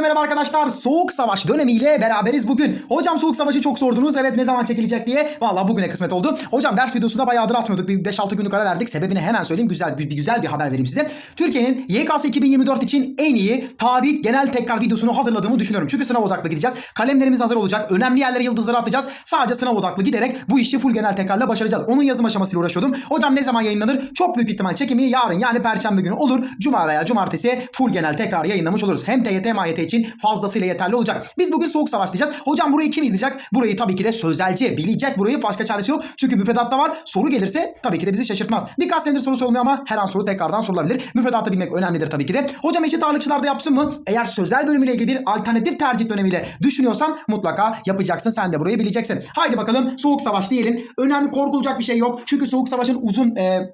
Merhaba arkadaşlar. Soğuk Savaş dönemiyle beraberiz bugün. Hocam Soğuk Savaş'ı çok sordunuz. Evet ne zaman çekilecek diye. Valla bugüne kısmet oldu. Hocam ders videosunda bayağıdır atmıyorduk. Bir 5-6 günlük ara verdik. Sebebini hemen söyleyeyim. Güzel bir, güzel bir haber vereyim size. Türkiye'nin YKS 2024 için en iyi tarih genel tekrar videosunu hazırladığımı düşünüyorum. Çünkü sınav odaklı gideceğiz. Kalemlerimiz hazır olacak. Önemli yerlere yıldızları atacağız. Sadece sınav odaklı giderek bu işi full genel tekrarla başaracağız. Onun yazım aşamasıyla uğraşıyordum. Hocam ne zaman yayınlanır? Çok büyük ihtimal çekimi yarın yani perşembe günü olur. Cuma veya cumartesi full genel tekrar yayınlamış oluruz. Hem TYT hem AYT için fazlasıyla yeterli olacak. Biz bugün soğuk savaş diyeceğiz. Hocam burayı kim izleyecek? Burayı tabii ki de sözelci bilecek. Burayı başka çaresi yok. Çünkü müfredatta var. Soru gelirse tabii ki de bizi şaşırtmaz. Birkaç senedir soru sorulmuyor ama her an soru tekrardan sorulabilir. Müfredatı bilmek önemlidir tabii ki de. Hocam eşit ağırlıkçılarda yapsın mı? Eğer sözel bölümüyle ilgili bir alternatif tercih dönemiyle düşünüyorsan mutlaka yapacaksın. Sen de burayı bileceksin. Haydi bakalım soğuk savaş diyelim. Önemli korkulacak bir şey yok. Çünkü soğuk savaşın uzun e,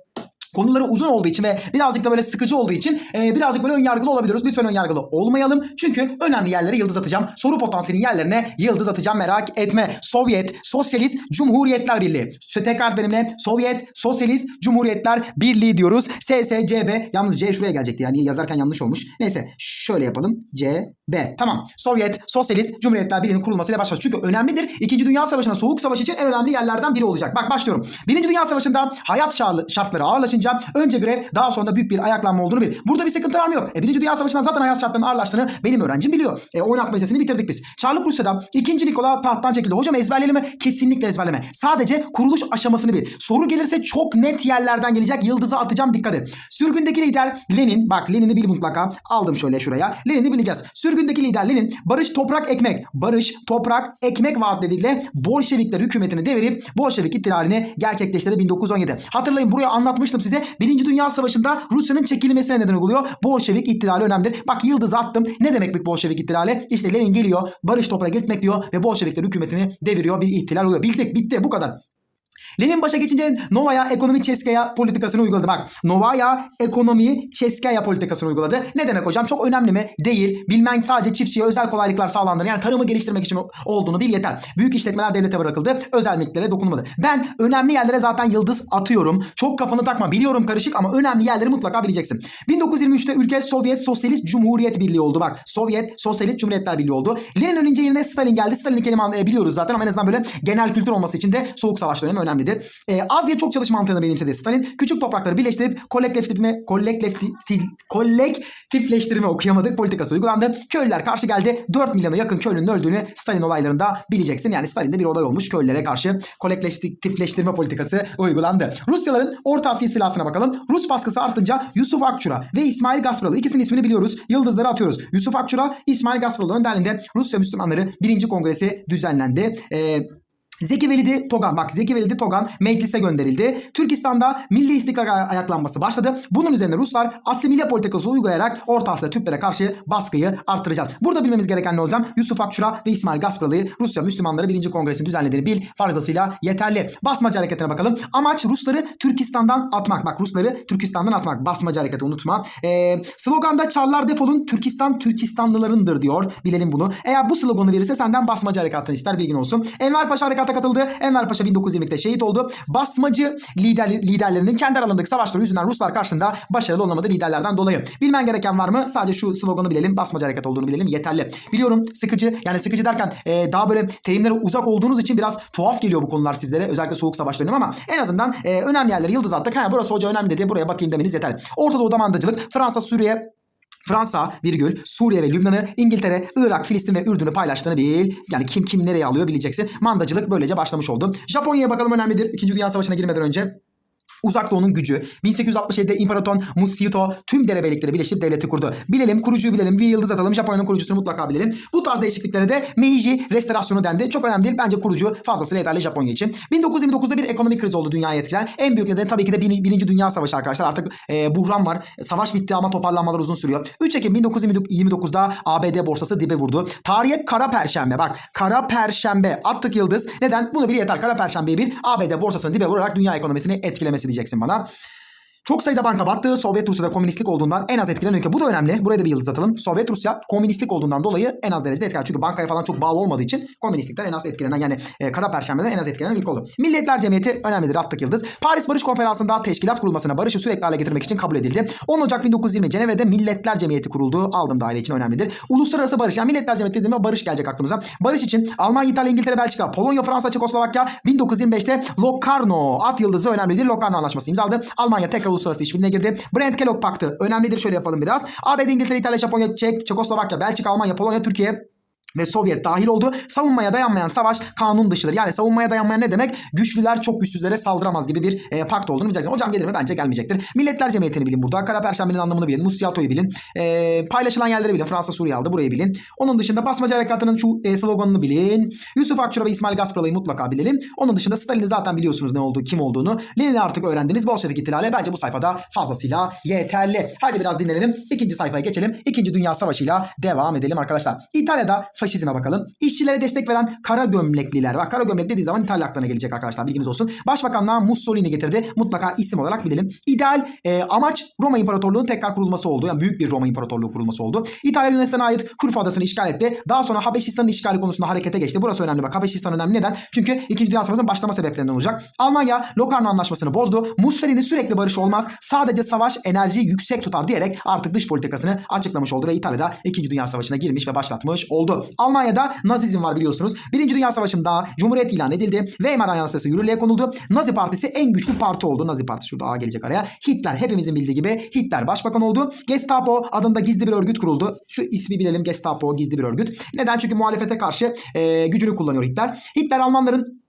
Konuları uzun olduğu için ve birazcık da böyle sıkıcı olduğu için e, birazcık böyle önyargılı olabiliyoruz. Lütfen önyargılı olmayalım. Çünkü önemli yerlere yıldız atacağım. Soru potansiyelin yerlerine yıldız atacağım merak etme. Sovyet, Sosyalist, Cumhuriyetler Birliği. Tekrar benimle Sovyet, Sosyalist, Cumhuriyetler Birliği diyoruz. SSCB. Yalnız C şuraya gelecekti yani yazarken yanlış olmuş. Neyse şöyle yapalım. C, B. Tamam. Sovyet, Sosyalist, Cumhuriyetler Birliği'nin kurulmasıyla başlıyoruz. Çünkü önemlidir. İkinci Dünya Savaşı'na, Soğuk Savaş için en önemli yerlerden biri olacak. Bak başlıyorum. Birinci Dünya Savaşı'nda hayat şartları, şartları ağırlaşınca önce görev daha sonra büyük bir ayaklanma olduğunu bil. Burada bir sıkıntı var mı yok? E, Birinci Dünya Savaşı'nda zaten hayat şartlarının ağırlaştığını benim öğrencim biliyor. E, oynatma listesini bitirdik biz. Çarlık Rusya'da 2. Nikola tahttan çekildi. Hocam ezberleyelim mi? Kesinlikle ezberleme. Sadece kuruluş aşamasını bil. Soru gelirse çok net yerlerden gelecek. Yıldızı atacağım dikkat et. Sürgündeki lider Lenin. Bak Lenin'i bil mutlaka. Aldım şöyle şuraya. Lenin'i bileceğiz. Sürgündeki lider Lenin barış toprak ekmek. Barış toprak ekmek vaatleriyle Bolşevikler hükümetini devirip Bolşevik ihtilalini gerçekleştirdi 1917. Hatırlayın buraya anlatmıştım size. Birinci Dünya Savaşı'nda Rusya'nın çekilmesine neden oluyor. Bolşevik ihtilali önemlidir. Bak yıldız attım. Ne demek bir Bolşevik ihtilali? İşte Lenin geliyor. Barış toprak ekmek diyor ve Bolşevikler hükümetini deviriyor. Bir ihtilal oluyor. Bildik bitti bu kadar. Lenin başa geçince Novaya ekonomi Çeskaya politikasını uyguladı. Bak Novaya ekonomi Çeskaya politikasını uyguladı. Ne demek hocam? Çok önemli mi? Değil. Bilmen sadece çiftçiye özel kolaylıklar sağlandır. Yani tarımı geliştirmek için olduğunu bil yeter. Büyük işletmeler devlete bırakıldı. Özel mülklere dokunulmadı. Ben önemli yerlere zaten yıldız atıyorum. Çok kafanı takma. Biliyorum karışık ama önemli yerleri mutlaka bileceksin. 1923'te ülke Sovyet Sosyalist Cumhuriyet Birliği oldu. Bak Sovyet Sosyalist Cumhuriyetler Birliği oldu. Lenin ölünce yerine Stalin geldi. Stalin'in kelime biliyoruz zaten ama en azından böyle genel kültür olması için de Soğuk Savaş dönemi önemlidir. Ee, az ya çok çalış mantığını benimsedi Stalin. Küçük toprakları birleştirip kolektifleştirme, kolektif, kolektifleştirme okuyamadık politikası uygulandı. Köylüler karşı geldi. 4 milyona yakın köylünün öldüğünü Stalin olaylarında bileceksin. Yani Stalin'de bir olay olmuş. Köylülere karşı kolektifleştirme politikası uygulandı. Rusyaların Orta Asya istilасına bakalım. Rus baskısı artınca Yusuf Akçura ve İsmail Gasparalı ikisinin ismini biliyoruz. Yıldızları atıyoruz. Yusuf Akçura, İsmail Gasparalı önderliğinde Rusya Müslümanları 1. Kongresi düzenlendi. Eee Zeki Velidi Togan bak Zeki Velidi Togan meclise gönderildi. Türkistan'da milli istikrar ayaklanması başladı. Bunun üzerine Ruslar asimile politikası uygulayarak Orta Asya Türklere karşı baskıyı arttıracağız. Burada bilmemiz gereken ne hocam? Yusuf Akçura ve İsmail Gasparalı'yı Rusya Müslümanları 1. Kongresini düzenlediğini bil farzasıyla yeterli. Basmacı hareketine bakalım. Amaç Rusları Türkistan'dan atmak. Bak Rusları Türkistan'dan atmak. Basmacı hareketi unutma. Ee, sloganda Çarlar defolun Türkistan Türkistanlılarındır diyor. Bilelim bunu. Eğer bu sloganı verirse senden basmacı harekatını ister bilgin olsun. Enver Paşa harekata katıldı. Enver Paşa 1920'de şehit oldu. Basmacı lider, liderlerinin kendi aralarındaki savaşları yüzünden Ruslar karşısında başarılı olamadı liderlerden dolayı. Bilmen gereken var mı? Sadece şu sloganı bilelim. Basmacı hareket olduğunu bilelim. Yeterli. Biliyorum sıkıcı. Yani sıkıcı derken e, daha böyle terimlere uzak olduğunuz için biraz tuhaf geliyor bu konular sizlere. Özellikle soğuk savaş dönemi ama en azından e, önemli yerlere yıldız attık. Ha burası hoca önemli dedi. Buraya bakayım demeniz yeterli. Orta Doğu'da mandacılık. Fransa, Suriye, Fransa, virgül, Suriye ve Lübnan'ı, İngiltere, Irak, Filistin ve Ürdün'ü paylaştığını bil. Yani kim kim nereye alıyor bileceksin. Mandacılık böylece başlamış oldu. Japonya'ya bakalım önemlidir. İkinci Dünya Savaşı'na girmeden önce. Uzak Doğu'nun gücü. 1867'de İmparator Mushito tüm derebeylikleri birleştirip devleti kurdu. Bilelim kurucuyu bilelim. Bir yıldız atalım. Japonya'nın kurucusunu mutlaka bilelim. Bu tarz değişikliklere de Meiji restorasyonu dendi. Çok önemli değil. Bence kurucu fazlasıyla yeterli Japonya için. 1929'da bir ekonomik kriz oldu dünyayı etkileyen. En büyük nedeni tabii ki de bir, Birinci Dünya Savaşı arkadaşlar. Artık e, buhran var. Savaş bitti ama toparlanmalar uzun sürüyor. 3 Ekim 1929'da ABD borsası dibe vurdu. Tarihe kara perşembe. Bak kara perşembe attık yıldız. Neden? Bunu bil yeter. Kara perşembeyi bir ABD borsasını dibe vurarak dünya ekonomisini etkilemesi diyeceksin bana. Çok sayıda banka battı. Sovyet Rusya'da komünistlik olduğundan en az etkilenen ülke. Bu da önemli. Buraya da bir yıldız atalım. Sovyet Rusya komünistlik olduğundan dolayı en az derecede etkilenen. Çünkü bankaya falan çok bağlı olmadığı için komünistlikten en az etkilenen yani e, Kara Perşembe'den en az etkilenen ülke oldu. Milletler Cemiyeti önemlidir attık yıldız. Paris Barış Konferansı'nda teşkilat kurulmasına barışı sürekli hale getirmek için kabul edildi. 10 Ocak 1920 Cenevre'de Milletler Cemiyeti kuruldu. Aldım daire için önemlidir. Uluslararası barış yani Milletler Cemiyeti dediğim zaman barış gelecek aklımıza. Barış için Almanya, İtalya, İngiltere, Belçika, Polonya, Fransa, Çekoslovakya 1925'te Locarno at yıldızı önemlidir. Locarno Anlaşması imzaladı. Almanya tekrar uluslararası işbirliğine girdi. Brent-Kellogg Paktı önemlidir. Şöyle yapalım biraz. ABD, İngiltere, İtalya, Japonya, Çek, Çekoslovakya, Belçika, Almanya, Polonya, Türkiye ve Sovyet dahil oldu. Savunmaya dayanmayan savaş kanun dışıdır. Yani savunmaya dayanmayan ne demek? Güçlüler çok güçsüzlere saldıramaz gibi bir e, pakt olduğunu bileceksin. Hocam gelir mi? Bence gelmeyecektir. Milletler Cemiyeti'ni bilin burada. Kara Perşembe'nin anlamını bilin. Musiato'yu bilin. E, paylaşılan yerleri bilin. Fransa Suriye aldı. Burayı bilin. Onun dışında Basmacı Harekatı'nın şu e, sloganını bilin. Yusuf Akçura ve İsmail Gasparalı'yı mutlaka bilelim. Onun dışında Stalin'i zaten biliyorsunuz ne olduğu, kim olduğunu. Lenin'i artık öğrendiniz. Bolşevik ihtilali bence bu sayfada fazlasıyla yeterli. Hadi biraz dinlenelim. İkinci sayfaya geçelim. İkinci Dünya Savaşı'yla devam edelim arkadaşlar. İtalya'da faşizme bakalım. İşçilere destek veren kara gömlekliler. Bak kara gömlek dediği zaman İtalya aklına gelecek arkadaşlar bilginiz olsun. Başbakanlığa Mussolini getirdi. Mutlaka isim olarak bilelim. İdeal e, amaç Roma İmparatorluğu'nun tekrar kurulması oldu. Yani büyük bir Roma İmparatorluğu kurulması oldu. İtalya Yunanistan'a ait Kurfu Adası'nı işgal etti. Daha sonra Habeşistan'ın işgali konusunda harekete geçti. Burası önemli bak. Habeşistan önemli. Neden? Çünkü 2. Dünya Savaşı'nın başlama sebeplerinden olacak. Almanya Locarno Anlaşması'nı bozdu. Mussolini sürekli barış olmaz. Sadece savaş enerjiyi yüksek tutar diyerek artık dış politikasını açıklamış oldu ve İtalya'da 2. Dünya Savaşı'na girmiş ve başlatmış oldu. Almanya'da Nazizm var biliyorsunuz. Birinci Dünya Savaşı'nda Cumhuriyet ilan edildi. Weimar Anayasası yürürlüğe konuldu. Nazi Partisi en güçlü parti oldu. Nazi Partisi şurada A gelecek araya. Hitler hepimizin bildiği gibi Hitler başbakan oldu. Gestapo adında gizli bir örgüt kuruldu. Şu ismi bilelim Gestapo gizli bir örgüt. Neden? Çünkü muhalefete karşı e, gücünü kullanıyor Hitler. Hitler Almanların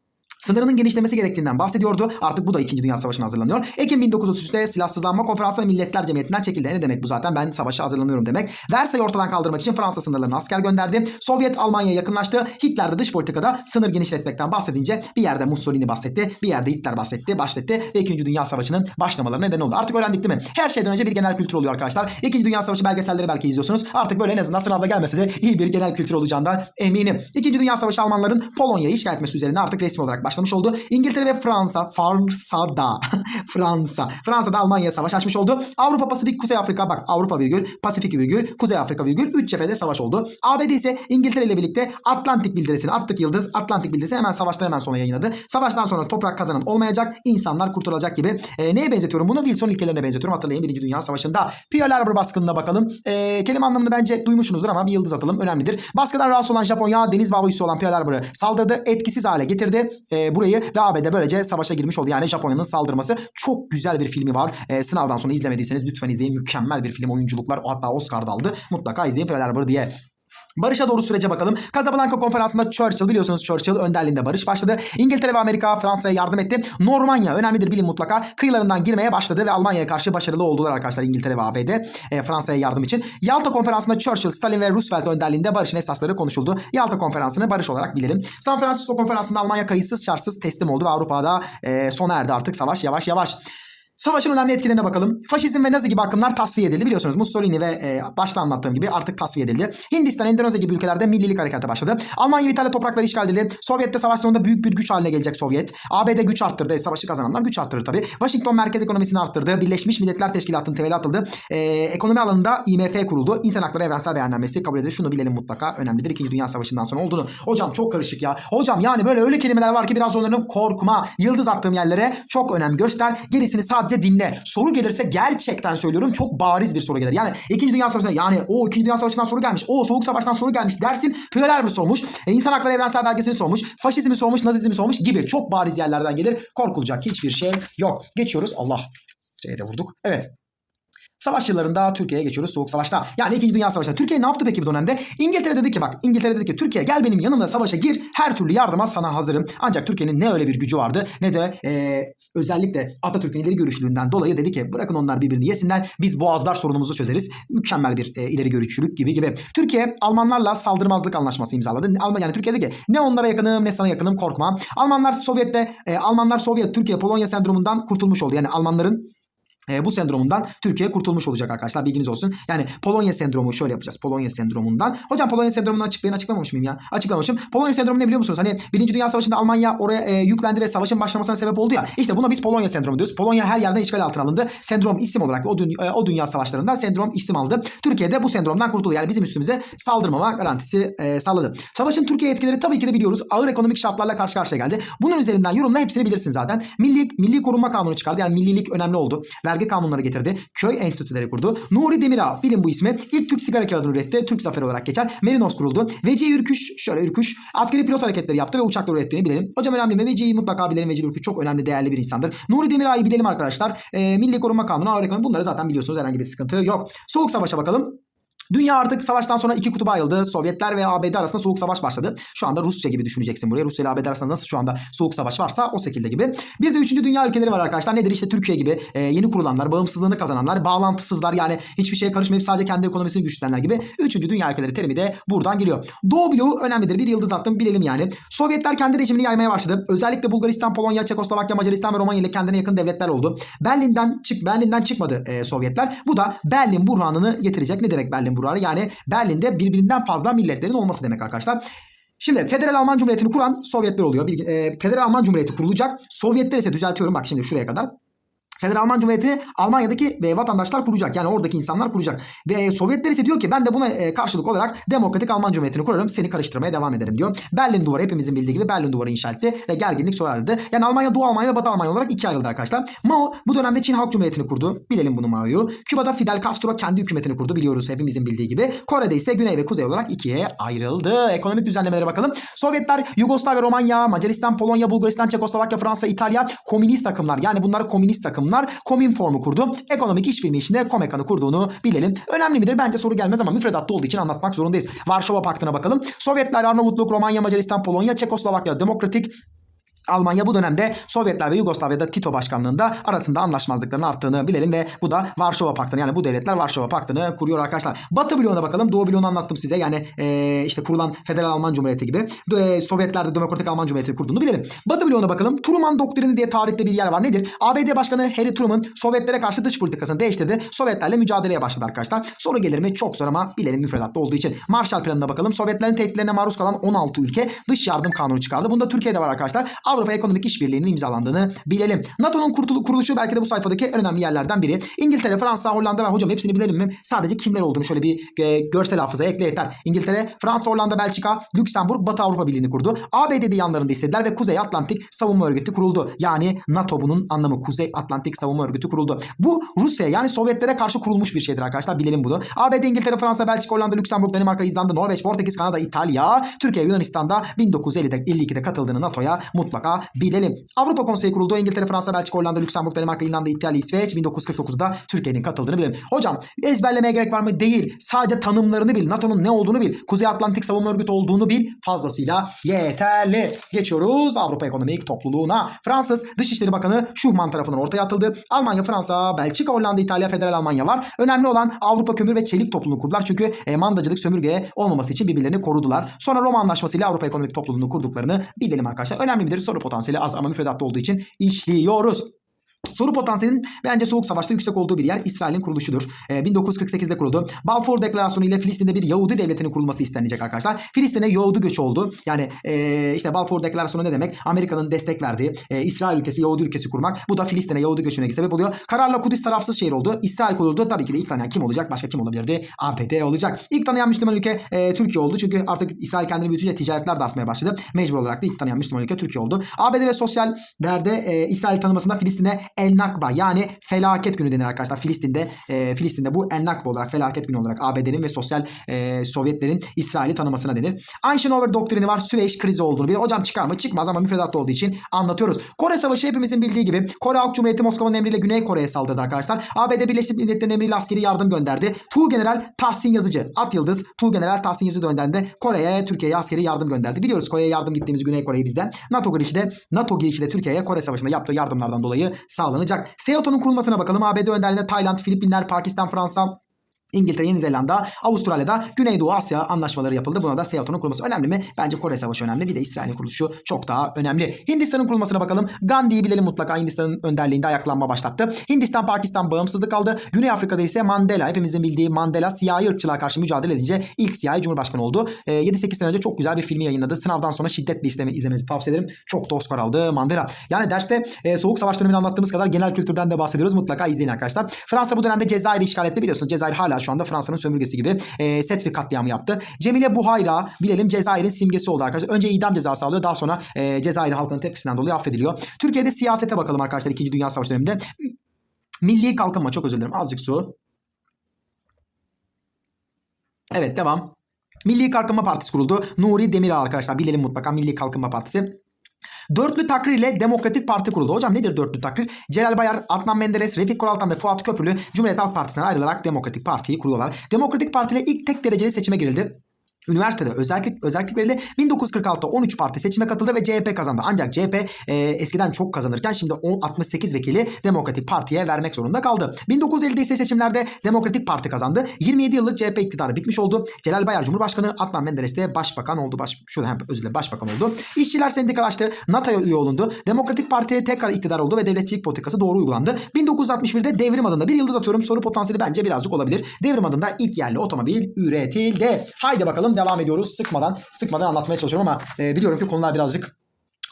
Sınırının genişlemesi gerektiğinden bahsediyordu. Artık bu da 2. Dünya Savaşı'na hazırlanıyor. Ekim 1933'te silahsızlanma konferansı Milletler Cemiyeti'nden çekildi. Ne demek bu zaten? Ben savaşa hazırlanıyorum demek. Versay ortadan kaldırmak için Fransa sınırlarına asker gönderdi. Sovyet Almanya'ya yakınlaştı. Hitler de dış politikada sınır genişletmekten bahsedince bir yerde Mussolini bahsetti. Bir yerde Hitler bahsetti, bahsetti ve 2. Dünya Savaşı'nın başlamalarına neden oldu. Artık öğrendik değil mi? Her şeyden önce bir genel kültür oluyor arkadaşlar. 2. Dünya Savaşı belgeselleri belki izliyorsunuz. Artık böyle en azından sınavda gelmese de iyi bir genel kültür olacağından eminim. 2. Dünya Savaşı Almanların Polonya'yı işgal etmesi üzerine artık resmi olarak başlamış oldu. İngiltere ve Fransa, Fransa'da, Fransa, Fransa'da Almanya'ya savaş açmış oldu. Avrupa, Pasifik, Kuzey Afrika, bak Avrupa virgül, Pasifik virgül, Kuzey Afrika virgül, 3 cephede savaş oldu. ABD ise İngiltere ile birlikte Atlantik bildirisini attık yıldız. Atlantik bildirisi hemen savaştan hemen sonra yayınladı. Savaştan sonra toprak kazanan olmayacak, insanlar kurtulacak gibi. E, neye benzetiyorum bunu? Wilson ilkelerine benzetiyorum. Hatırlayın 1. Dünya Savaşı'nda Pearl Harbor baskınına bakalım. E, kelime anlamını bence duymuşsunuzdur ama bir yıldız atalım. Önemlidir. Baskıdan rahatsız olan Japonya deniz üssü olan Pearl Harbor'ı saldırdı. Etkisiz hale getirdi e, burayı ve ABD böylece savaşa girmiş oldu. Yani Japonya'nın saldırması çok güzel bir filmi var. E, sınavdan sonra izlemediyseniz lütfen izleyin. Mükemmel bir film. Oyunculuklar hatta Oscar da aldı. Mutlaka izleyin Pearl Harbor diye. Barış'a doğru sürece bakalım. Casablanca konferansında Churchill biliyorsunuz Churchill önderliğinde barış başladı. İngiltere ve Amerika Fransa'ya yardım etti. Normanya önemlidir bilin mutlaka. Kıyılarından girmeye başladı ve Almanya'ya karşı başarılı oldular arkadaşlar İngiltere ve ABD e, Fransa'ya yardım için. Yalta konferansında Churchill, Stalin ve Roosevelt önderliğinde barışın esasları konuşuldu. Yalta konferansını barış olarak bilelim. San Francisco konferansında Almanya kayıtsız şartsız teslim oldu ve Avrupa'da e, sona erdi artık savaş yavaş yavaş. Savaşın önemli etkilerine bakalım. Faşizm ve Nazi gibi akımlar tasfiye edildi. Biliyorsunuz Mussolini ve e, başta anlattığım gibi artık tasfiye edildi. Hindistan, Endonezya gibi ülkelerde millilik harekatı başladı. Almanya ve İtalya toprakları işgal edildi. Sovyet'te savaş sonunda büyük bir güç haline gelecek Sovyet. ABD güç arttırdı. E, savaşı kazananlar güç arttırır tabii. Washington merkez ekonomisini arttırdı. Birleşmiş Milletler Teşkilatı'nın temeli atıldı. E, ekonomi alanında IMF kuruldu. İnsan Hakları Evrensel Beyannamesi kabul edildi. Şunu bilelim mutlaka. Önemlidir. İkinci Dünya Savaşı'ndan sonra olduğunu. Hocam çok karışık ya. Hocam yani böyle öyle kelimeler var ki biraz onların korkma. Yıldız attığım yerlere çok önem göster. Gerisini sadece dinle. Soru gelirse gerçekten söylüyorum çok bariz bir soru gelir. Yani 2. Dünya Savaşı'nda yani o 2. Dünya Savaşı'ndan soru gelmiş. O Soğuk Savaş'tan soru gelmiş dersin. Pearl Harbor sormuş. E, İnsan Hakları Evrensel Belgesi'ni sormuş. Faşizmi sormuş. Nazizmi sormuş gibi çok bariz yerlerden gelir. Korkulacak hiçbir şey yok. Geçiyoruz. Allah. Şeye vurduk. Evet. Savaş yıllarında Türkiye'ye geçiyoruz Soğuk Savaş'ta. Yani 2. Dünya Savaşı'nda. Türkiye ne yaptı peki bu dönemde? İngiltere dedi ki bak İngiltere dedi ki Türkiye gel benim yanımda savaşa gir. Her türlü yardıma sana hazırım. Ancak Türkiye'nin ne öyle bir gücü vardı ne de e, özellikle Atatürk'ün ileri görüşlülüğünden dolayı dedi ki bırakın onlar birbirini yesinler. Biz boğazlar sorunumuzu çözeriz. Mükemmel bir e, ileri görüşlülük gibi gibi. Türkiye Almanlarla saldırmazlık anlaşması imzaladı. Alman yani Türkiye dedi ki ne onlara yakınım ne sana yakınım korkma. Almanlar Sovyet'te e, Almanlar Sovyet Türkiye Polonya sendromundan kurtulmuş oldu. Yani Almanların e, bu sendromundan Türkiye kurtulmuş olacak arkadaşlar bilginiz olsun. Yani Polonya sendromu şöyle yapacağız. Polonya sendromundan. Hocam Polonya sendromunu açıklayın açıklamamış mıyım ya? Açıklamamışım. Polonya sendromu ne biliyor musunuz? Hani Birinci Dünya Savaşı'nda Almanya oraya e, yüklendi ve savaşın başlamasına sebep oldu ya. İşte buna biz Polonya sendromu diyoruz. Polonya her yerden işgal altına alındı. Sendrom isim olarak o, dü- e, o dünya savaşlarından sendrom isim aldı. Türkiye'de bu sendromdan kurtuldu. Yani bizim üstümüze saldırmama garantisi e, sağladı. Savaşın Türkiye etkileri tabii ki de biliyoruz. Ağır ekonomik şartlarla karşı karşıya geldi. Bunun üzerinden yorumla hepsini bilirsin zaten. Milli Milli Korunma Kanunu çıkardı. Yani millilik önemli oldu. Vergi kanunları getirdi. Köy enstitüleri kurdu. Nuri Demirağ bilin bu ismi. İlk Türk sigara kağıdını üretti. Türk Zaferi olarak geçer. Merinos kuruldu. Veci Ürküş şöyle Ürküş askeri pilot hareketleri yaptı ve uçaklar ürettiğini bilelim. Hocam önemli mi? Veci'yi mutlaka bilelim. Veci Ürküş çok önemli değerli bir insandır. Nuri Demirağ'ı bilelim arkadaşlar. Ee, Milli Korunma Kanunu, Ağır Ekonomi bunları zaten biliyorsunuz. Herhangi bir sıkıntı yok. Soğuk Savaş'a bakalım. Dünya artık savaştan sonra iki kutuba ayrıldı. Sovyetler ve ABD arasında soğuk savaş başladı. Şu anda Rusya gibi düşüneceksin buraya. Rusya ile ABD arasında nasıl şu anda soğuk savaş varsa o şekilde gibi. Bir de üçüncü dünya ülkeleri var arkadaşlar. Nedir? İşte Türkiye gibi e, yeni kurulanlar, bağımsızlığını kazananlar, bağlantısızlar yani hiçbir şeye karışmayıp sadece kendi ekonomisini güçlenenler gibi. Üçüncü dünya ülkeleri terimi de buradan geliyor. Doğu bloğu önemlidir. Bir yıldız attım bilelim yani. Sovyetler kendi rejimini yaymaya başladı. Özellikle Bulgaristan, Polonya, Çekoslovakya, Macaristan ve Romanya ile kendine yakın devletler oldu. Berlin'den çık Berlin'den çıkmadı e, Sovyetler. Bu da Berlin buhranını getirecek. Ne demek Berlin buhranı? Yani Berlin'de birbirinden fazla milletlerin olması demek arkadaşlar. Şimdi Federal Alman Cumhuriyeti'ni kuran Sovyetler oluyor. Bilgi- e, Federal Alman Cumhuriyeti kurulacak. Sovyetler ise düzeltiyorum bak şimdi şuraya kadar. Federal Alman Cumhuriyeti Almanya'daki e, vatandaşlar kuracak. Yani oradaki insanlar kuracak. Ve Sovyetler ise diyor ki ben de buna e, karşılık olarak Demokratik Alman Cumhuriyeti'ni kurarım. Seni karıştırmaya devam ederim diyor. Berlin Duvarı hepimizin bildiği gibi Berlin Duvarı inşa etti ve gerginlik erdi. Yani Almanya Doğu Almanya ve Batı Almanya olarak ikiye ayrıldı arkadaşlar. Mao bu dönemde Çin Halk Cumhuriyeti'ni kurdu. Bilelim bunu Mao'yu. Küba'da Fidel Castro kendi hükümetini kurdu biliyoruz hepimizin bildiği gibi. Kore'de ise Güney ve Kuzey olarak ikiye ayrıldı. Ekonomik düzenlemelere bakalım. Sovyetler Yugoslavya, Romanya, Macaristan, Polonya, Bulgaristan, Çekoslovakya, Fransa, İtalya komünist takımlar. Yani bunlar komünist takımlar. Komün formu kurdu. Ekonomik işbirliği içinde Komekan'ı kurduğunu bilelim. Önemli midir? Bence soru gelmez ama müfredatta olduğu için anlatmak zorundayız. Varşova Paktı'na bakalım. Sovyetler, Arnavutluk, Romanya, Macaristan, Polonya, Çekoslovakya, Demokratik Almanya bu dönemde Sovyetler ve Yugoslavya'da Tito başkanlığında arasında anlaşmazlıkların arttığını bilelim ve bu da Varşova Paktı'nı yani bu devletler Varşova Paktı'nı kuruyor arkadaşlar. Batı bloğuna bakalım. Doğu bloğunu anlattım size. Yani eee, işte kurulan Federal Alman Cumhuriyeti gibi. De, Sovyetler de Demokratik Alman Cumhuriyeti kurduğunu bilelim. Batı bloğuna bakalım. Truman doktrini diye tarihte bir yer var. Nedir? ABD Başkanı Harry Truman Sovyetlere karşı dış politikasını değiştirdi. Sovyetlerle mücadeleye başladı arkadaşlar. Soru gelir mi? Çok zor ama bilelim müfredatta olduğu için. Marshall Planı'na bakalım. Sovyetlerin tehditlerine maruz kalan 16 ülke dış yardım kanunu çıkardı. Bunda Türkiye'de var arkadaşlar. Avrupa Ekonomik İşbirliği'nin imzalandığını bilelim. NATO'nun kuruluşu belki de bu sayfadaki en önemli yerlerden biri. İngiltere, Fransa, Hollanda ve hocam hepsini bilelim mi? Sadece kimler olduğunu şöyle bir e, görsel hafızaya ekle yeter. İngiltere, Fransa, Hollanda, Belçika, Lüksemburg, Batı Avrupa Birliği'ni kurdu. ABD'de yanlarında istediler ve Kuzey Atlantik Savunma Örgütü kuruldu. Yani NATO bunun anlamı Kuzey Atlantik Savunma Örgütü kuruldu. Bu Rusya yani Sovyetlere karşı kurulmuş bir şeydir arkadaşlar. Bilelim bunu. ABD, İngiltere, Fransa, Belçika, Hollanda, Lüksemburg, Danimarka, İzlanda, Norveç, Portekiz, Kanada, İtalya, Türkiye, Yunanistan'da 1950'de 52'de katıldığını NATO'ya mutlaka bilelim. Avrupa Konseyi kuruldu. İngiltere, Fransa, Belçika, Hollanda, Lüksemburg, Danimarka, İrlanda, İtalya, İsveç 1949'da Türkiye'nin katıldığını bilelim. Hocam ezberlemeye gerek var mı? Değil. Sadece tanımlarını bil. NATO'nun ne olduğunu bil. Kuzey Atlantik Savunma Örgütü olduğunu bil. Fazlasıyla yeterli. Geçiyoruz Avrupa Ekonomik Topluluğuna. Fransız Dışişleri Bakanı Schuman tarafından ortaya atıldı. Almanya, Fransa, Belçika, Hollanda, İtalya, Federal Almanya var. Önemli olan Avrupa Kömür ve Çelik Topluluğunu kurdular. Çünkü e, mandacılık sömürgeye olmaması için birbirlerini korudular. Sonra Roma Anlaşması ile Avrupa Ekonomik Topluluğunu kurduklarını bilelim arkadaşlar. Önemli midir? Potansiyeli az ama müfredatta olduğu için işliyoruz. Soru potansiyelinin bence Soğuk Savaş'ta yüksek olduğu bir yer İsrail'in kuruluşudur. Ee, 1948'de kuruldu. Balfour Deklarasyonu ile Filistin'de bir Yahudi devletinin kurulması istenecek arkadaşlar. Filistin'e Yahudi göçü oldu. Yani e, işte Balfour Deklarasyonu ne demek? Amerika'nın destek verdiği e, İsrail ülkesi Yahudi ülkesi kurmak. Bu da Filistin'e Yahudi göçüne sebep oluyor. Kararla Kudüs tarafsız şehir oldu. İsrail kuruldu. Tabii ki de ilk tanıyan kim olacak? Başka kim olabilirdi? ABD olacak. İlk tanıyan Müslüman ülke e, Türkiye oldu. Çünkü artık İsrail kendini büyütünce ticaretler de artmaya başladı. Mecbur olarak da ilk tanıyan Müslüman ülke Türkiye oldu. ABD ve sosyal değerde e, İsrail tanımasında Filistin'e El Nakba yani felaket günü denir arkadaşlar. Filistin'de e, Filistin'de bu El Nakba olarak felaket günü olarak ABD'nin ve sosyal e, Sovyetlerin İsrail'i tanımasına denir. Eisenhower doktrini var. Süveyş krizi olduğunu bilir. Hocam çıkar mı? Çıkmaz ama müfredatta olduğu için anlatıyoruz. Kore Savaşı hepimizin bildiği gibi Kore Halk Cumhuriyeti Moskova'nın emriyle Güney Kore'ye saldırdı arkadaşlar. ABD Birleşik Milletler'in emriyle askeri yardım gönderdi. Tu General Tahsin Yazıcı, At Yıldız, Tu General Tahsin Yazıcı gönderdi. Kore'ye, Türkiye'ye askeri yardım gönderdi. Biliyoruz Kore'ye yardım gittiğimiz Güney Kore'yi bizden. NATO girişi de NATO girişi de Türkiye'ye Kore Savaşı'nda yaptığı yardımlardan dolayı sağlanacak. SEATO'nun kurulmasına bakalım. ABD önderliğinde Tayland, Filipinler, Pakistan, Fransa, İngiltere, Yeni Zelanda, Avustralya'da Güneydoğu Asya anlaşmaları yapıldı. Buna da SEATO'nun kurulması önemli mi? Bence Kore Savaşı önemli. Bir de İsrail'in kuruluşu çok daha önemli. Hindistan'ın kurulmasına bakalım. Gandhi'yi bilelim mutlaka Hindistan'ın önderliğinde ayaklanma başlattı. Hindistan, Pakistan bağımsızlık aldı. Güney Afrika'da ise Mandela, hepimizin bildiği Mandela siyahi ırkçılığa karşı mücadele edince ilk siyahi cumhurbaşkanı oldu. Ee, 7-8 sene önce çok güzel bir filmi yayınladı. Sınavdan sonra şiddetle izleme, izlemenizi tavsiye ederim. Çok da Oscar aldı Mandela. Yani derste e, Soğuk Savaş dönemini anlattığımız kadar genel kültürden de bahsediyoruz. Mutlaka izleyin arkadaşlar. Fransa bu dönemde Cezayir'i işgal etti biliyorsunuz. Cezayir hala şu anda Fransa'nın sömürgesi gibi e, Setvi katliamı yaptı. Cemile Buhayra bilelim Cezayir'in simgesi oldu arkadaşlar. Önce idam cezası alıyor. Daha sonra e, Cezayir halkının tepkisinden dolayı affediliyor. Türkiye'de siyasete bakalım arkadaşlar 2. Dünya Savaşı döneminde. Milli kalkınma çok özür dilerim. Azıcık su. Evet devam. Milli Kalkınma Partisi kuruldu. Nuri Demirağ arkadaşlar bilelim mutlaka Milli Kalkınma Partisi. Dörtlü takrir ile Demokratik Parti kuruldu. Hocam nedir dörtlü takrir? Celal Bayar, Adnan Menderes, Refik Koraltan ve Fuat Köprülü Cumhuriyet Halk Partisi'nden ayrılarak Demokratik Parti'yi kuruyorlar. Demokratik Parti ile ilk tek dereceli seçime girildi. Üniversitede özellik, özellik verildi. 1946'da 13 parti seçime katıldı ve CHP kazandı. Ancak CHP e, eskiden çok kazanırken şimdi 10, 68 vekili Demokratik Parti'ye vermek zorunda kaldı. 1950'de ise seçimlerde Demokratik Parti kazandı. 27 yıllık CHP iktidarı bitmiş oldu. Celal Bayar Cumhurbaşkanı, Adnan Menderes de Başbakan oldu. Baş, şurada hem özür dilerim Başbakan oldu. İşçiler Sendikalaştı. NATO'ya üye olundu. Demokratik Parti'ye tekrar iktidar oldu ve devletçilik politikası doğru uygulandı. 1961'de Devrim adında bir yıldız atıyorum. Soru potansiyeli bence birazcık olabilir. Devrim adında ilk yerli otomobil üretildi. Haydi bakalım devam ediyoruz. Sıkmadan sıkmadan anlatmaya çalışıyorum ama e, biliyorum ki konular birazcık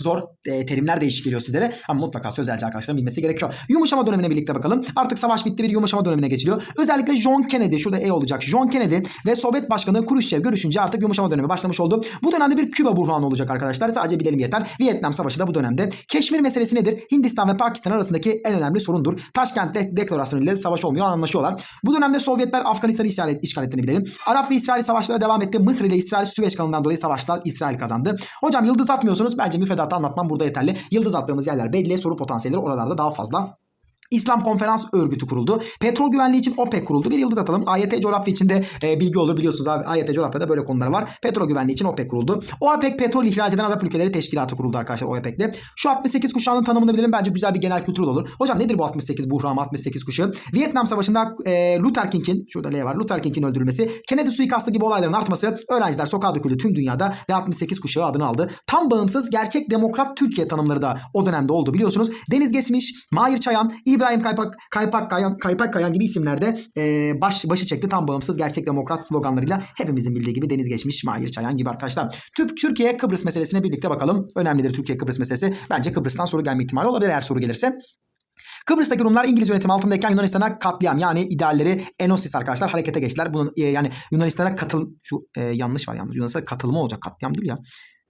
zor e, terimler değişik geliyor sizlere ama mutlaka sözelci arkadaşların bilmesi gerekiyor. Yumuşama dönemine birlikte bakalım. Artık savaş bitti bir yumuşama dönemine geçiliyor. Özellikle John Kennedy şurada E olacak. John Kennedy ve Sovyet Başkanı Khrushchev görüşünce artık yumuşama dönemi başlamış oldu. Bu dönemde bir Küba buhranı olacak arkadaşlar. Sadece bilelim yeter. Vietnam Savaşı da bu dönemde. Keşmir meselesi nedir? Hindistan ve Pakistan arasındaki en önemli sorundur. Taşkent de deklarasyonu ile savaş olmuyor anlaşıyorlar. Bu dönemde Sovyetler Afganistan'ı işgal, et, işgal ettiğini bilelim. Arap ve İsrail savaşları devam etti. Mısır ile İsrail Süveyş kanalından dolayı savaşta İsrail kazandı. Hocam yıldız atmıyorsunuz. Bence müfredatı anlatmam burada yeterli. Yıldız attığımız yerler belli. Soru potansiyelleri oralarda daha fazla. İslam Konferans Örgütü kuruldu. Petrol güvenliği için OPEC kuruldu. Bir yıldız atalım. AYT coğrafya içinde e, bilgi olur biliyorsunuz abi. AYT coğrafyada böyle konular var. Petrol güvenliği için OPEC kuruldu. OPEC petrol ihraç eden Arap ülkeleri teşkilatı kuruldu arkadaşlar OPEC'le. Şu 68 kuşağının tanımını bilelim. Bence güzel bir genel kültür olur. Hocam nedir bu 68 buhran 68 kuşağı? Vietnam Savaşı'nda e, Luther King'in şurada L var. Luther King'in öldürülmesi, Kennedy suikastı gibi olayların artması, öğrenciler sokağa döküldü tüm dünyada ve 68 kuşağı adını aldı. Tam bağımsız gerçek demokrat Türkiye tanımları da o dönemde oldu biliyorsunuz. Deniz Geçmiş, Mahir Çayan, İbrahim Kaypak, Kaypak Kayan, Kaypak Kayan gibi isimlerde e, baş, başı çekti. Tam bağımsız gerçek demokrat sloganlarıyla hepimizin bildiği gibi Deniz Geçmiş, Mahir Çayan gibi arkadaşlar. Tüp Türkiye Kıbrıs meselesine birlikte bakalım. Önemlidir Türkiye Kıbrıs meselesi. Bence Kıbrıs'tan soru gelme ihtimali olabilir eğer soru gelirse. Kıbrıs'taki Rumlar İngiliz yönetimi altındayken Yunanistan'a katliam yani idealleri Enosis arkadaşlar harekete geçtiler. Bunun e, yani Yunanistan'a katıl şu e, yanlış var yalnız Yunanistan'a katılma olacak katliam değil ya.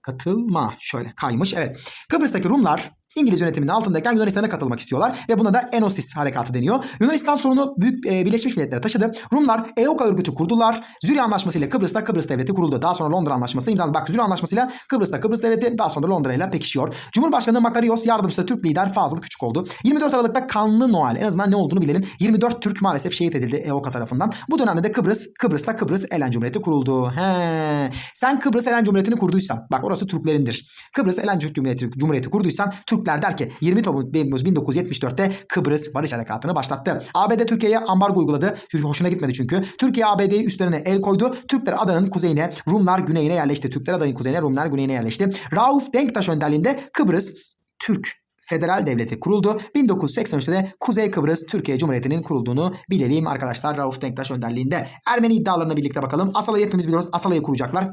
Katılma şöyle kaymış evet. Kıbrıs'taki Rumlar İngiliz yönetiminin altındayken Yunanistan'a katılmak istiyorlar ve buna da Enosis harekatı deniyor. Yunanistan sorunu büyük e, Birleşmiş Milletler'e taşıdı. Rumlar EOKA örgütü kurdular. Zürih Anlaşması ile Kıbrıs'ta Kıbrıs Devleti kuruldu. Daha sonra Londra Anlaşması imzalandı. Bak Zürih Anlaşması ile Kıbrıs'ta Kıbrıs Devleti daha sonra Londra ile pekişiyor. Cumhurbaşkanı Makarios yardımcısı Türk lider Fazıl Küçük oldu. 24 Aralık'ta kanlı Noel en azından ne olduğunu bilelim. 24 Türk maalesef şehit edildi EOKA tarafından. Bu dönemde de Kıbrıs, Kıbrıs'ta Kıbrıs Elen Cumhuriyeti kuruldu. He. Sen Kıbrıs Elen Cumhuriyeti'ni kurduysan bak orası Türklerindir. Kıbrıs Elen Cumhuriyeti, Cumhuriyeti kurduysan Türkler der ki 20 Temmuz 1974'te Kıbrıs Barış Harekatı'nı başlattı. ABD Türkiye'ye ambargo uyguladı. Hoşuna gitmedi çünkü. Türkiye ABD'yi üstlerine el koydu. Türkler adanın kuzeyine, Rumlar güneyine yerleşti. Türkler adanın kuzeyine, Rumlar güneyine yerleşti. Rauf Denktaş önderliğinde Kıbrıs Türk Federal Devleti kuruldu. 1983'te de Kuzey Kıbrıs Türkiye Cumhuriyeti'nin kurulduğunu bilelim arkadaşlar Rauf Denktaş önderliğinde. Ermeni iddialarına birlikte bakalım. Asala'yı hepimiz biliyoruz. Asala'yı kuracaklar.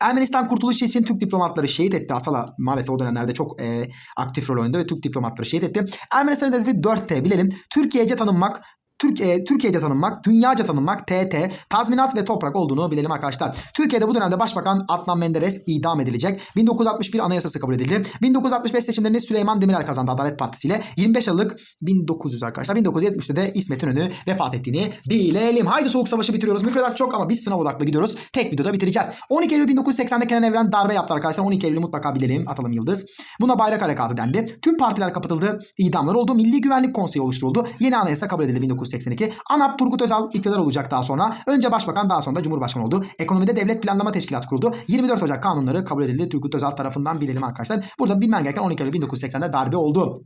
Ermenistan kurtuluşu için Türk diplomatları şehit etti. Asala maalesef o dönemlerde çok e, aktif rol oynadı ve Türk diplomatları şehit etti. Ermenistan hedefi 4T bilelim. Türkiye'ce tanınmak, Türk, e, Türkiye'de tanınmak, dünyaca tanınmak, TT, tazminat ve toprak olduğunu bilelim arkadaşlar. Türkiye'de bu dönemde Başbakan Adnan Menderes idam edilecek. 1961 Anayasası kabul edildi. 1965 seçimlerini Süleyman Demirel kazandı Adalet Partisi ile. 25 Aralık 1900 arkadaşlar. 1970'te de İsmet İnönü vefat ettiğini bilelim. Haydi Soğuk Savaşı bitiriyoruz. Müfredat çok ama biz sınav odaklı gidiyoruz. Tek videoda bitireceğiz. 12 Eylül 1980'de Kenan Evren darbe yaptı arkadaşlar. 12 Eylül'ü mutlaka bilelim. Atalım yıldız. Buna bayrak harekatı dendi. Tüm partiler kapatıldı. İdamlar oldu. Milli Güvenlik Konseyi oluşturuldu. Yeni anayasa kabul edildi 1982. ANAP Turgut Özal iktidar olacak daha sonra. Önce başbakan daha sonra da cumhurbaşkanı oldu. Ekonomide devlet planlama teşkilatı kuruldu. 24 Ocak kanunları kabul edildi Turgut Özal tarafından bilelim arkadaşlar. Burada bilmen gereken 12 Eylül 1980'de darbe oldu.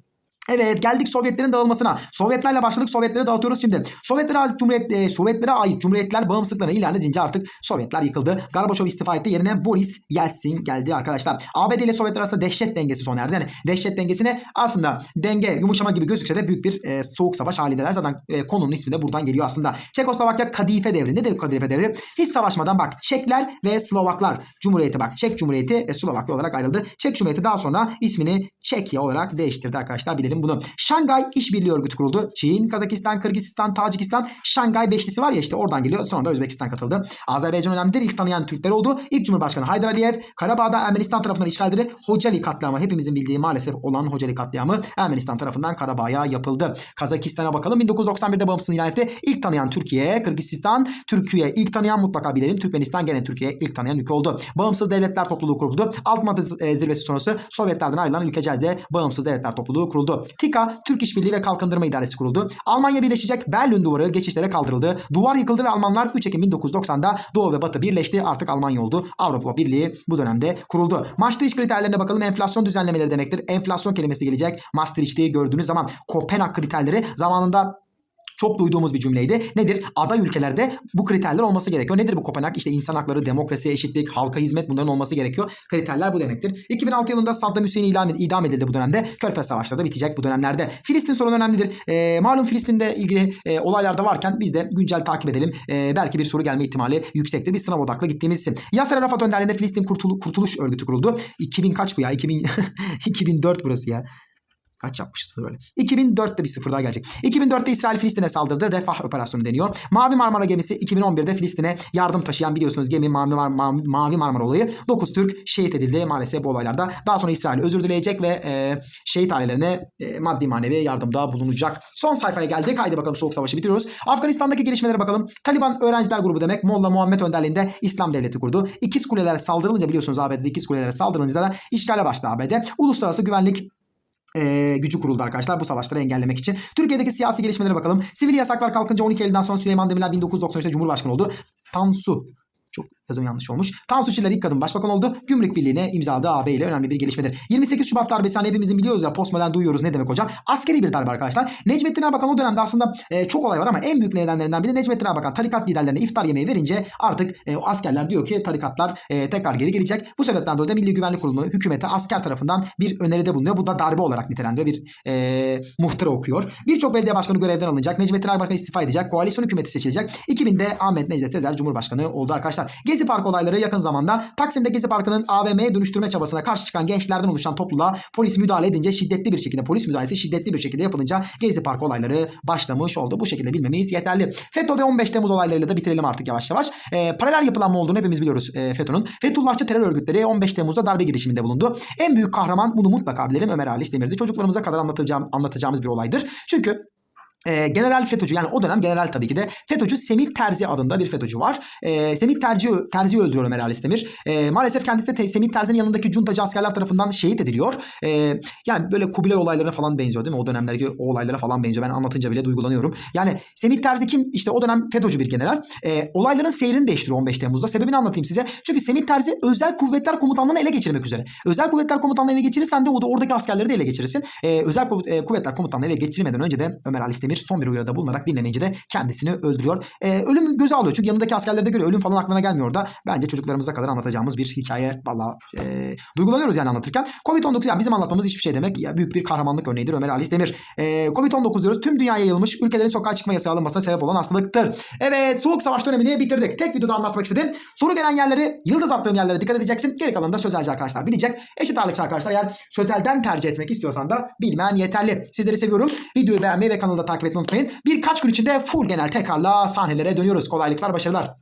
Evet geldik Sovyetlerin dağılmasına. Sovyetlerle başladık. Sovyetleri dağıtıyoruz şimdi. Sovyetlere ait Cumhuriyet e, Sovyetlere ait cumhuriyetler bağımsızlıklarını ilan edince artık Sovyetler yıkıldı. Gorbaçov istifa etti. Yerine Boris Yeltsin geldi arkadaşlar. ABD ile Sovyetler arasında dehşet dengesi sona erdi. Yani dehşet dengesine aslında denge yumuşama gibi gözükse de büyük bir e, soğuk savaş halindeler. Zaten e, konunun ismi de buradan geliyor aslında. Çekoslovakya Kadife devri. Ne demek Kadife devri? Hiç savaşmadan bak Çekler ve Slovaklar Cumhuriyeti bak. Çek Cumhuriyeti e, Slovakya olarak ayrıldı. Çek Cumhuriyeti daha sonra ismini Çekya olarak değiştirdi arkadaşlar. Bilelim bunu. Şangay İşbirliği Örgütü kuruldu. Çin, Kazakistan, Kırgızistan, Tacikistan, Şangay Beşlisi var ya işte oradan geliyor. Sonra da Özbekistan katıldı. Azerbaycan önemlidir. İlk tanıyan Türkler oldu. İlk Cumhurbaşkanı Haydar Aliyev, Karabağ'da Ermenistan tarafından işgal edildi. Hocali katliamı hepimizin bildiği maalesef olan Hocali katliamı Ermenistan tarafından Karabağ'a yapıldı. Kazakistan'a bakalım. 1991'de bağımsızlığını ilan etti. İlk tanıyan Türkiye, Kırgızistan, Türkiye ilk tanıyan mutlaka bilelim. Türkmenistan gene Türkiye ilk tanıyan ülke oldu. Bağımsız Devletler Topluluğu kuruldu. Altınbadı e, zirvesi sonrası Sovyetlerden ayrılan ülkecelde Bağımsız Devletler Topluluğu kuruldu. TİKA, Türk İşbirliği ve Kalkındırma İdaresi kuruldu. Almanya birleşecek Berlin Duvarı geçişlere kaldırıldı. Duvar yıkıldı ve Almanlar 3 Ekim 1990'da Doğu ve Batı birleşti. Artık Almanya oldu. Avrupa Birliği bu dönemde kuruldu. Maastricht kriterlerine bakalım. Enflasyon düzenlemeleri demektir. Enflasyon kelimesi gelecek. Maastricht'i gördüğünüz zaman Kopenhag kriterleri zamanında çok duyduğumuz bir cümleydi. Nedir? Aday ülkelerde bu kriterler olması gerekiyor. Nedir bu Kopenhag? İşte insan hakları, demokrasi, eşitlik, halka hizmet bunların olması gerekiyor. Kriterler bu demektir. 2006 yılında Saddam Hüseyin ilan, idam edildi bu dönemde. Körfez Savaşları da bitecek bu dönemlerde. Filistin sorunu önemlidir. Ee, malum Filistin'de ilgili e, olaylar varken biz de güncel takip edelim. Ee, belki bir soru gelme ihtimali yüksektir. Bir sınav odaklı gittiğimiz isim. Yasser Arafat önderliğinde Filistin Kurtulu- Kurtuluş Örgütü kuruldu. 2000 kaç bu ya? 2000 2004 burası ya. Kaç yapmışız böyle? 2004'te bir sıfır daha gelecek. 2004'te İsrail Filistin'e saldırdı. Refah operasyonu deniyor. Mavi Marmara gemisi 2011'de Filistin'e yardım taşıyan biliyorsunuz gemi Mavi, Mar- Mavi, Mavi Marmara olayı. 9 Türk şehit edildi maalesef bu olaylarda. Daha sonra İsrail özür dileyecek ve e, şehit ailelerine e, maddi manevi yardımda bulunacak. Son sayfaya geldik. Haydi bakalım Soğuk Savaşı bitiriyoruz. Afganistan'daki gelişmelere bakalım. Taliban öğrenciler grubu demek. Molla Muhammed önderliğinde İslam Devleti kurdu. İkiz Kuleler saldırılınca biliyorsunuz ABD'de İkiz Kulelere saldırılınca da işgale başladı ABD. Uluslararası güvenlik e, gücü kuruldu arkadaşlar bu savaşları engellemek için. Türkiye'deki siyasi gelişmelere bakalım. Sivil yasaklar kalkınca 12 Eylül'den sonra Süleyman Demirel 1993'te Cumhurbaşkanı oldu. Tansu çok yazım yanlış olmuş. Tansu Çiller ilk kadın başbakan oldu. Gümrük Birliği'ne imzaladığı AB ile önemli bir gelişmedir. 28 Şubat darbesi hani hepimizin biliyoruz ya postmodern duyuyoruz ne demek hocam. Askeri bir darbe arkadaşlar. Necmettin Erbakan o dönemde aslında e, çok olay var ama en büyük nedenlerinden biri Necmettin Erbakan tarikat liderlerine iftar yemeği verince artık e, o askerler diyor ki tarikatlar e, tekrar geri gelecek. Bu sebepten dolayı da Milli Güvenlik Kurulu hükümete asker tarafından bir öneride bulunuyor. Bu da darbe olarak nitelendiriyor. Bir e, muhtıra okuyor. Birçok belediye başkanı görevden alınacak. Necmettin Erbakan istifa edecek. Koalisyon hükümeti seçilecek. 2000'de Ahmet Necdet Sezer Cumhurbaşkanı oldu arkadaşlar. Gezi Parkı olayları yakın zamanda Taksim'de Gezi Parkı'nın AVM'ye dönüştürme çabasına karşı çıkan gençlerden oluşan topluluğa polis müdahale edince şiddetli bir şekilde polis müdahalesi şiddetli bir şekilde yapılınca Gezi Parkı olayları başlamış oldu. Bu şekilde bilmemiz yeterli. FETÖ ve 15 Temmuz olaylarıyla da bitirelim artık yavaş yavaş. E, paralel yapılanma olduğunu hepimiz biliyoruz e, FETÖ'nün. Fethullahçı terör örgütleri 15 Temmuz'da darbe girişiminde bulundu. En büyük kahraman bunu mutlaka bilelim Ömer Halis Demir'di. Çocuklarımıza kadar anlatacağım, anlatacağımız bir olaydır. Çünkü e, General FETÖ'cü yani o dönem general tabii ki de FETÖ'cü Semih Terzi adında bir FETÖ'cü var. E, Semih Terzi, Terzi'yi öldürüyor Ömer Halis Demir. E, maalesef kendisi de Te- Semih Terzi'nin yanındaki cuntacı askerler tarafından şehit ediliyor. E, yani böyle Kubilay olaylarına falan benziyor değil mi? O dönemlerdeki o olaylara falan benziyor. Ben anlatınca bile duygulanıyorum. Yani Semih Terzi kim? İşte o dönem FETÖ'cü bir general. E, olayların seyrini değiştiriyor 15 Temmuz'da. Sebebini anlatayım size. Çünkü Semih Terzi özel kuvvetler komutanlığını ele geçirmek üzere. Özel kuvvetler komutanlığını ele geçirirsen de o da oradaki askerleri de ele geçirirsin. E, özel kuv- kuvvetler komutanlığını ele geçirmeden önce de Ömer Halis Demir son bir uyarıda bulunarak dinlemeyince de kendisini öldürüyor. E, ölüm göze alıyor. Çünkü yanındaki askerleri de görüyor. Ölüm falan aklına gelmiyor da. Bence çocuklarımıza kadar anlatacağımız bir hikaye. Valla e, duygulanıyoruz yani anlatırken. Covid-19 yani bizim anlatmamız hiçbir şey demek. Ya, büyük bir kahramanlık örneğidir Ömer Halis Demir. E, Covid-19 diyoruz. Tüm dünyaya yayılmış ülkelerin sokağa çıkma yasağı alınmasına sebep olan hastalıktır. Evet soğuk savaş dönemini bitirdik. Tek videoda anlatmak istedim. Soru gelen yerleri yıldız attığım yerlere dikkat edeceksin. Geri kalanı da sözelci arkadaşlar bilecek. Eşit ağırlıkçı arkadaşlar eğer sözelden tercih etmek istiyorsan da bilmen yeterli. Sizleri seviyorum. Videoyu beğenmeyi ve kanalı da takip etmeyi unutmayın. Birkaç gün içinde full genel tekrarla sahnelere dönüyoruz. Kolaylıklar, başarılar.